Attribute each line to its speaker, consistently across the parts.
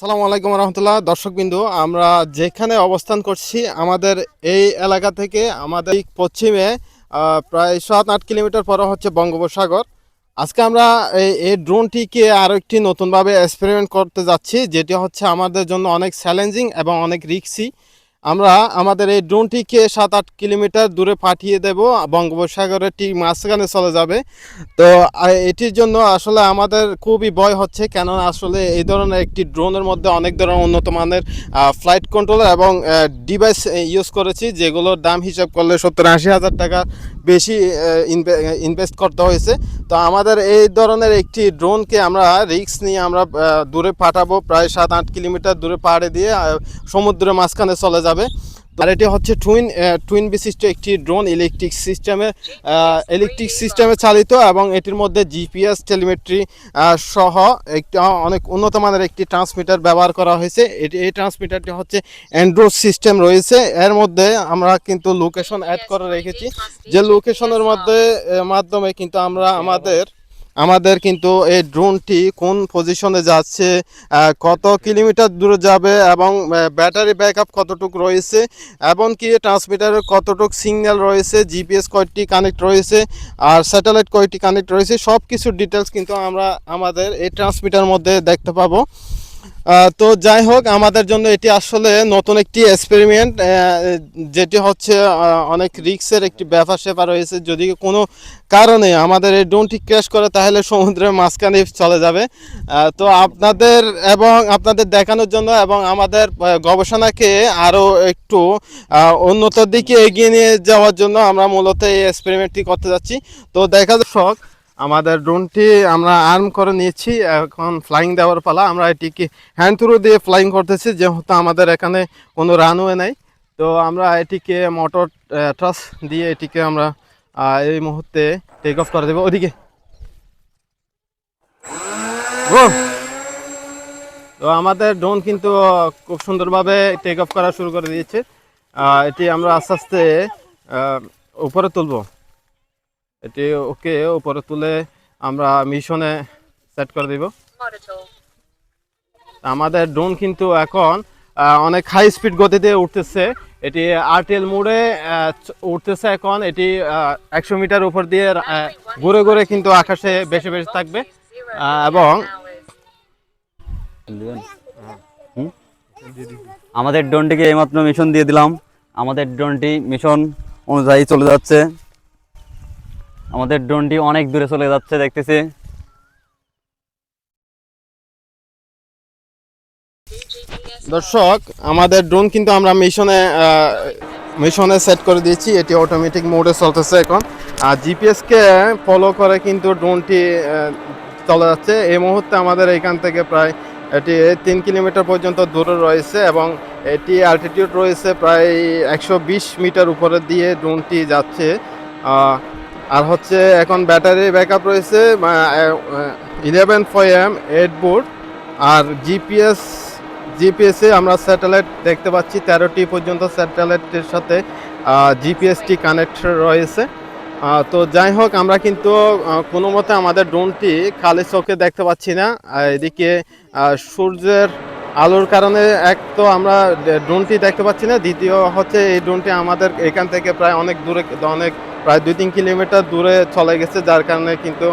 Speaker 1: সালামু আলাইকুম রহমতুল্লাহ। দর্শকবিন্দু, আমরা যেখানে অবস্থান করছি, আমাদের এই এলাকা থেকে আমাদের পশ্চিমে প্রায় সাত আট কিলোমিটার পরে হচ্ছে বঙ্গোপসাগর। আজকে আমরা এই এই ড্রোনটিকে আরও একটি নতুনভাবে এক্সপেরিমেন্ট করতে যাচ্ছি, যেটি হচ্ছে আমাদের জন্য অনেক চ্যালেঞ্জিং এবং অনেক রিক্সি আমরা আমাদের এই ড্রোনটিকে সাত আট কিলোমিটার দূরে পাঠিয়ে দেব, বঙ্গোপসাগরের ঠিক মাঝখানে চলে যাবে। তো এটির জন্য আসলে আমাদের খুবই ভয় হচ্ছে, কেননা আসলে এই ধরনের একটি ড্রোনের মধ্যে অনেক ধরনের উন্নত মানের ফ্লাইট কন্ট্রোলার এবং ডিভাইস ইউজ করেছি, যেগুলোর দাম হিসাব করলে সত্তর আশি হাজার টাকা বেশি ইনভেস্ট করতে হয়েছে। তো আমাদের এই ধরনের একটি ড্রোনকে আমরা রিক্স নিয়ে আমরা দূরে পাঠাবো। প্রায় সাত আট কিলোমিটার দূরে পাহাড়ে দিয়ে সমুদ্রের মাঝখানে চলে যাবে। আর এটি হচ্ছে টুইন টুইন বিশিষ্ট একটি ড্রোন ইলেকট্রিক সিস্টেমে ইলেকট্রিক সিস্টেমে চালিত এবং এটির মধ্যে জিপিএস টেলিমেট্রি সহ একটি অনেক উন্নত মানের একটি ট্রান্সমিটার ব্যবহার করা হয়েছে। এটি, এই ট্রান্সমিটারটি হচ্ছে অ্যান্ড্রয়েড সিস্টেম রয়েছে। এর মধ্যে আমরা কিন্তু লোকেশন অ্যাড করে রেখেছি। যে লোকেশনের মধ্যে মাধ্যমে কিন্তু আমরা আমাদের আমাদের কিন্তু এই ড্রোনটি কোন পজিশনে যাচ্ছে কত কিলোমিটার দূরে যাবে এবং ব্যাটারি ব্যাকআপ কতটুকু রয়েছে এবং কি ট্রান্সমিটারের কতটুকু সিগন্যাল রয়েছে জিপিএস কয়টি কানেক্ট রয়েছে, আর স্যাটেলাইট কয়টি কানেক্ট রয়েছে সব কিছু ডিটেলস কিন্তু আমরা আমাদের এই ট্রান্সমিটার মধ্যে দেখতে পাবো। তো যাই হোক, আমাদের জন্য এটি আসলে নতুন একটি এক্সপেরিমেন্ট যেটি হচ্ছে অনেক রিক্সের একটি ব্যাপার স্যাপার রয়েছে। যদি কোনো কারণে আমাদের এই ড্রোনটি ক্র্যাশ করে, তাহলে সমুদ্রের মাঝখানে চলে যাবে। তো আপনাদের এবং আপনাদের দেখানোর জন্য এবং আমাদের গবেষণাকে আরও একটু উন্নত দিকে এগিয়ে নিয়ে যাওয়ার জন্য আমরা মূলত এই এক্সপেরিমেন্টটি করতে যাচ্ছি। তো দেখা শখ আমাদের ড্রোনটি আমরা আর্ম করে নিয়েছি, এখন ফ্লাইং দেওয়ার পালা। আমরা এটিকে হ্যান্ড থ্রু দিয়ে ফ্লাইং করতেছি, যেহেতু আমাদের এখানে কোনো রানওয়ে নেই। তো আমরা এটিকে মোটর ট্রাস দিয়ে এটিকে আমরা এই মুহূর্তে টেক অফ করে দেবো। ওদিকে! তো আমাদের ড্রোন কিন্তু খুব সুন্দরভাবে টেক অফ করা শুরু করে দিয়েছে। এটি আমরা আস্তে আস্তে উপরে তুলবো। এটি ওকে উপরে তুলে আমরা মিশনে সেট করে দিব। আমাদের ড্রোন কিন্তু এখন অনেক হাই স্পিড গতিতে উঠতেছে। এটি আরটিএল মোড়ে উঠতেছে এখন। এটি একশো মিটার উপর দিয়ে ঘুরে ঘুরে কিন্তু আকাশে বেশি বেশি থাকবে। এবং
Speaker 2: আমাদের ড্রোনটিকে এইমাত্র মিশন দিয়ে দিলাম। আমাদের ড্রোনটি মিশন অনুযায়ী চলে যাচ্ছে। আমাদের ড্রোনটি অনেক দূরে চলে যাচ্ছে, দেখতেছি।
Speaker 1: দর্শক, আমাদের ড্রোন কিন্তু আমরা মিশনে মিশনে সেট করে দিয়েছি। এটি অটোমেটিক মোডে চলতেছে এখন। আর জিপিএসকে ফলো করে কিন্তু ড্রোনটি চলে যাচ্ছে। এই মুহূর্তে আমাদের এখান থেকে প্রায় এটি তিন কিলোমিটার পর্যন্ত দূরে রয়েছে এবং এটি অ্যালটিটিউড রয়েছে প্রায় একশো বিশ মিটার উপরে দিয়ে ড্রোনটি যাচ্ছে। আর হচ্ছে এখন ব্যাটারি ব্যাকআপ রয়েছে eleven four M eight board আর জিপিএস জিপিএসে আমরা স্যাটেলাইট দেখতে পাচ্ছি, তেরোটি পর্যন্ত স্যাটেলাইটের সাথে জিপিএসটি কানেক্ট রয়েছে। তো যাই হোক, আমরা কিন্তু কোনো মতে আমাদের ড্রোনটি খালি চোখে দেখতে পাচ্ছি না এদিকে সূর্যের আলোর কারণে এক তো আমরা ড্রোনটি দেখতে পাচ্ছি না, দ্বিতীয় হচ্ছে এই ড্রোনটি আমাদের এখান থেকে প্রায় অনেক দূরে, অনেক প্রায় দুই তিন কিলোমিটার দূরে চলে গেছে, যার কারণে কিন্তু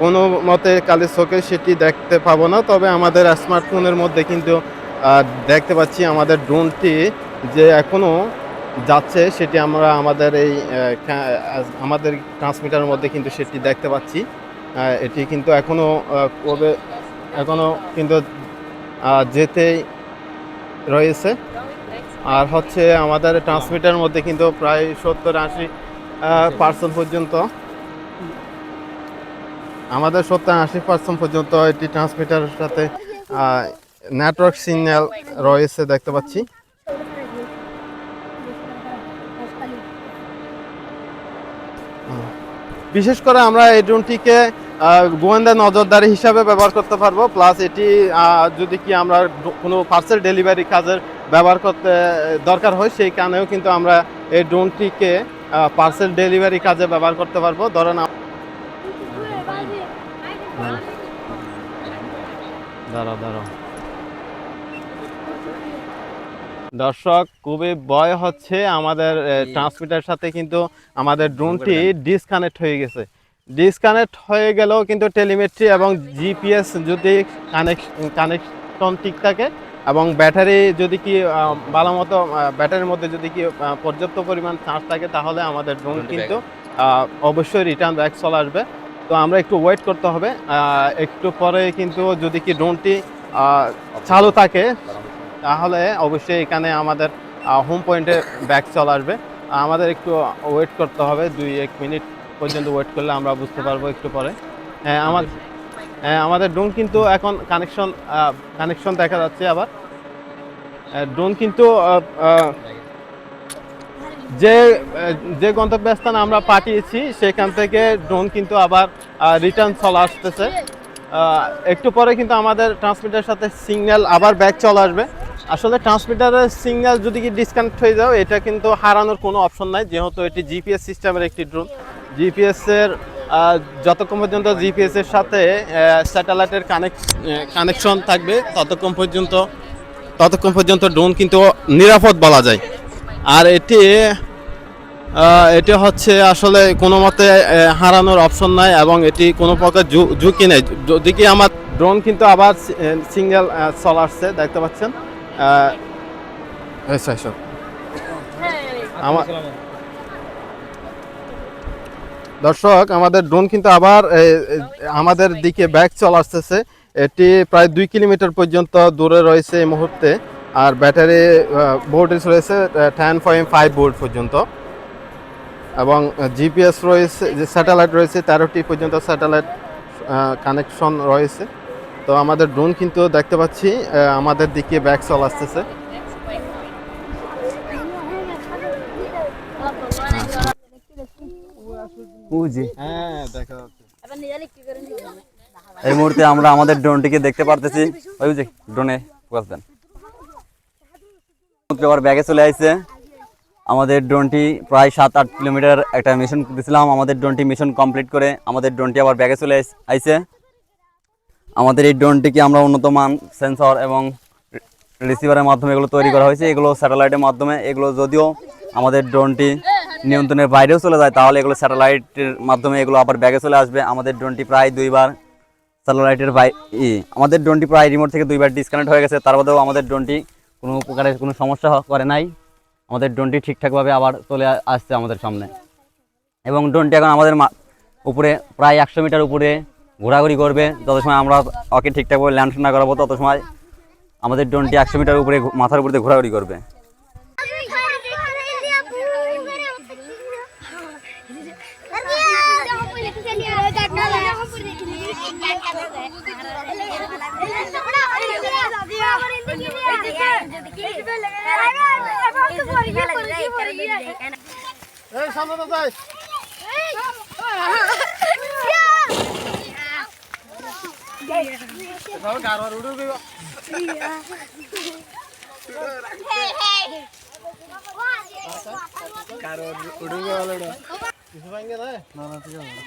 Speaker 1: কোনো মতে কালের চোখে সেটি দেখতে পাবো না। তবে আমাদের স্মার্টফোনের মধ্যে কিন্তু দেখতে পাচ্ছি আমাদের ড্রোনটি যে এখনও যাচ্ছে, সেটি আমরা আমাদের এই আমাদের ট্রান্সমিটারের মধ্যে কিন্তু সেটি দেখতে পাচ্ছি। এটি কিন্তু এখনও কবে এখনও কিন্তু যেতেই রয়েছে। আর হচ্ছে আমাদের ট্রান্সমিটারের মধ্যে কিন্তু প্রায় সত্তর আশি পার্সেন্ট পর্যন্ত, আমাদের সত্তর আশি পার্সেন্ট পর্যন্ত এটি ট্রান্সমিটারের সাথে নেটওয়ার্ক সিগন্যাল রয়েছে দেখতে পাচ্ছি। বিশেষ করে আমরা এই ড্রোনটিকে গোয়েন্দা নজরদারি হিসাবে ব্যবহার করতে পারব। প্লাস এটি যদি কি আমরা কোনো পার্সেল ডেলিভারি কাজের ব্যবহার করতে দরকার হয় সেই কারণেও কিন্তু আমরা এই ড্রোনটিকে পার্সেল ডেলিভারি কাজে ব্যবহার করতে পারব। ধরেন আম- দাঁড়াও দাঁড়াও। দর্শক খুবই ভয় হচ্ছে আমাদের ট্রান্সমিটার সাথে কিন্তু আমাদের ড্রোনটি ডিসকানেক্ট হয়ে গেছে। ডিসকানেক্ট হয়ে গেলেও কিন্তু টেলিমেট্রি এবং জিপিএস যদি কানেকশন ঠিক থাকে এবং ব্যাটারি যদি কি ভালো মতো ব্যাটারির মধ্যে যদি কি পর্যাপ্ত পরিমাণ চার্জ থাকে তাহলে আমাদের ড্রোন কিন্তু অবশ্যই রিটার্ন ব্যাক চলে আসবে। তো আমরা একটু ওয়েট করতে হবে একটু পরে কিন্তু যদি কি ড্রোনটি চালু থাকে তাহলে অবশ্যই এখানে আমাদের হোম পয়েন্টে ব্যাক চলে আসবে। আমাদের একটু ওয়েট করতে হবে দুই এক মিনিট পর্যন্ত ওয়েট করলে আমরা বুঝতে পারব একটু পরে। হ্যাঁ আমার হ্যাঁ আমাদের ড্রোন কিন্তু এখন কানেকশন কানেকশন দেখা যাচ্ছে আবার। ড্রোন কিন্তু যে যে গন্তব্যস্থানে আমরা পাঠিয়েছি, সেখান থেকে ড্রোন কিন্তু আবার রিটার্ন চলে আসতেছে। একটু পরে কিন্তু আমাদের ট্রান্সমিটারের সাথে সিগন্যাল আবার ব্যাক চলে আসবে। আসলে ট্রান্সমিটারের সিগন্যাল যদি কি ডিসকানেক্ট হয়ে যাও, এটা কিন্তু হারানোর কোনো অপশন নাই, যেহেতু এটি জিপিএস সিস্টেমের একটি ড্রোন জিপিএস এর আহ, যতক্ষণ পর্যন্ত জিপিএস এর সাথে স্যাটেলাইটের কানেক্ট কানেকশন থাকবে ততক্ষণ পর্যন্ত ততক্ষণ পর্যন্ত ড্রোন কিন্তু নিরাপদ বলা যায়। আর এটি এটি হচ্ছে আসলে কোনো মতে হারানোর অপশন নাই এবং এটি কোনো প্রকার ঝুঁকি নেই। যদি কি আমার ড্রোন কিন্তু আবার সিঙ্গেল চল আসছে দেখতে পাচ্ছেন? এসো। আমার দর্শক, আমাদের ড্রোন কিন্তু আবার আমাদের দিকে ব্যাক চলে আসতেছে। এটি প্রায় দুই কিলোমিটার পর্যন্ত দূরে রয়েছে এই মুহূর্তে। আর ব্যাটারি ভোল্টেজ রয়েছে টেন পয়েন্ট ফাইভ ভোল্ট পর্যন্ত। এবং জিপিএস রয়েছে, যে স্যাটেলাইট রয়েছে, তেরোটি পর্যন্ত স্যাটেলাইট কানেকশন রয়েছে। তো আমাদের ড্রোন কিন্তু দেখতে পাচ্ছি আমাদের দিকে ব্যাক চল আসতেছে। হ্যাঁ দেখা যাচ্ছে।
Speaker 2: এই মুহূর্তে আমরা আমাদের ড্রোনটিকে দেখতে পারতেছি। ওই যে ড্রোনে ফোকাস দেন। আবার ব্যাগে চলে আসছে আমাদের ড্রোনটি প্রায় সাত আট কিলোমিটার একটা মিশন দিয়েছিলাম আমাদের ড্রোনটি মিশন কমপ্লিট করে আমাদের ড্রোনটি আবার ব্যাগে চলে আইস- আইছে। আমাদের এই ড্রোনটিকে আমরা উন্নত মান সেন্সর এবং রিসিভারের মাধ্যমে এগুলো তৈরি করা হয়েছে, এগুলো স্যাটেলাইটের মাধ্যমে, এগুলো যদিও আমাদের ড্রোনটি নিয়ন্ত্রণের বাইরেও চলে যায়, তাহলে এগুলো স্যাটেলাইটের মাধ্যমে এগুলো আবার ব্যাগে চলে আসবে। আমাদের ড্রোনটি প্রায় দুইবার স্যাটেলাইটের বাই আমাদের ড্রোনটি প্রায় রিমোট থেকে দুইবার ডিসকানেক্ট হয়ে গেছে, তার মধ্যেও আমাদের ড্রোনটি কোনো প্রকারের কোনো সমস্যা করে নাই। আমাদের ড্রোনটি ঠিকঠাকভাবে আবার চলে আসছে আমাদের সামনে। এবং ড্রোনটি এখন আমাদের উপরে প্রায় একশো মিটার উপরে ঘোরাঘুরি করবে, যত সময় আমরা ওকে ঠিকঠাকভাবে ল্যান্ড না করাবো তত সময় আমাদের ড্রোনটি একশো মিটার উপরে মাথার উপরে দিয়ে ঘোরাঘুরি করবে
Speaker 1: এই সামনে যাই সব গাড়োর উড়ে উড়ে গাড়োর উড়ে উড়ে না না ঠিক আছে।